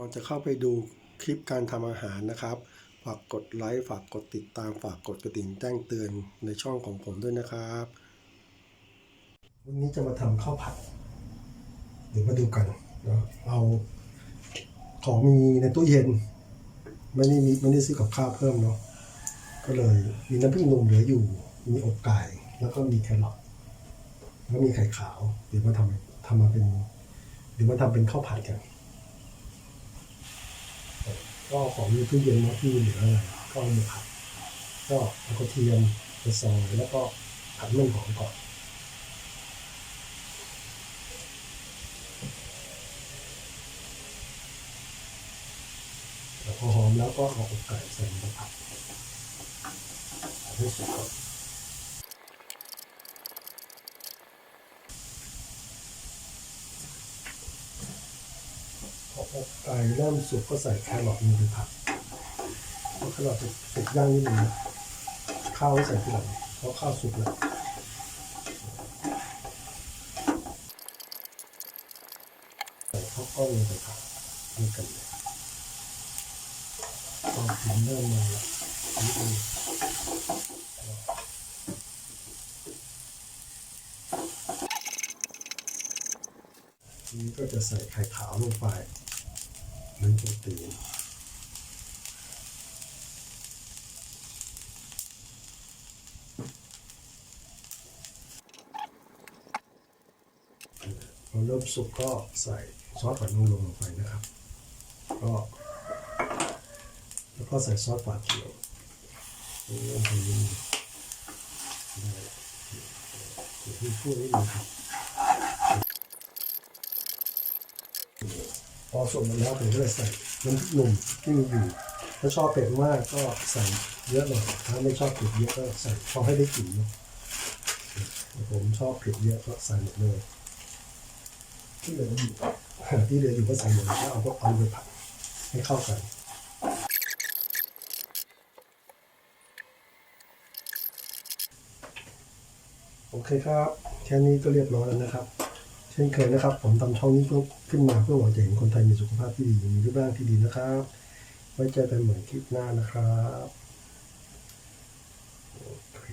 ก่อนจะเข้าไปดูคลิปการทำอาหารนะครับ ฝากกดไลค์ ฝากกดติดตาม ฝากกดกระดิ่งแจ้งเตือนในช่องของผมด้วยนะครับ วันนี้จะมาทำข้าวผัด เดี๋ยวมาดูกันเนาะเอาของมีในตู้เย็น ไม่ได้มีไม่ได้ซื้อกับข้าวเพิ่มเนาะ ก็เลยมีน้ำพริกหนุ่มเหลืออยู่ มีอกไก่ แล้วก็มีแครอท แล้วมีไข่ขาว เดี๋ยวมาทำทำมาเป็น เดี๋ยวมาทำเป็นข้าวผัดกัน ก็ของในตู้เย็นเนาะที่เหลืออะไรก็เอามาผัดก็เอากระเทียมไปซอยแล้วก็ผัดเรื่องหอมก่อนพอหอมแล้วก็เอาอกไก่ใส่ลงไปผัดให้สุกก่อน พออกไก่เริ่มสุกก็ใส่แครอทลงไปผัดเพราะแครอทจะติดย่างนิดนึงนะข้าวใส่ทีหลังเพราะข้าวสุกแล้วใส่ข้าวกล้องลงไปผัดด้วยกันเลยความผินเริ่มมาแล้วนิดนึงทีนี้ก็จะใส่ไข่ขาวลงไป หรือโปรตีนพอเริ่มสุกก็ใส่ซอสหอยนางลงไปนะครับ ก็ แล้วก็ใส่ซอสปลาเขียวนี่ลงได้เดี๋ยวพี่ช่วยนิดนึงครับ พอสุกมันแล้วผมก็จะใส่น้ำหนุ่มที่มีอยู่ถ้าชอบเผ็ดมากก็ใส่เยอะหน่อยถ้าไม่ชอบเผ็ดเยอะก็ใส่พอให้ได้กลิ่นนะผมชอบเผ็ดเยอะก็ใส่หมดเลยที่เหลืออยู่ที่เหลืออยู่ก็ใส่หมดแล้วเอาก็เอาไปผัดให้เข้ากันโอเคครับ แค่นี้ก็เรียบร้อยแล้วนะครับ ช่นเคยนะครับ ผมทำช่องนี้เพื่อขึ้นมาเพื่อหวังจะเห็นคนไทยมีสุขภาพที่ดี มีรูปร่างที่ดีนะครับ ไว้เจอกันเหมือนคลิปหน้านะครับ โอเค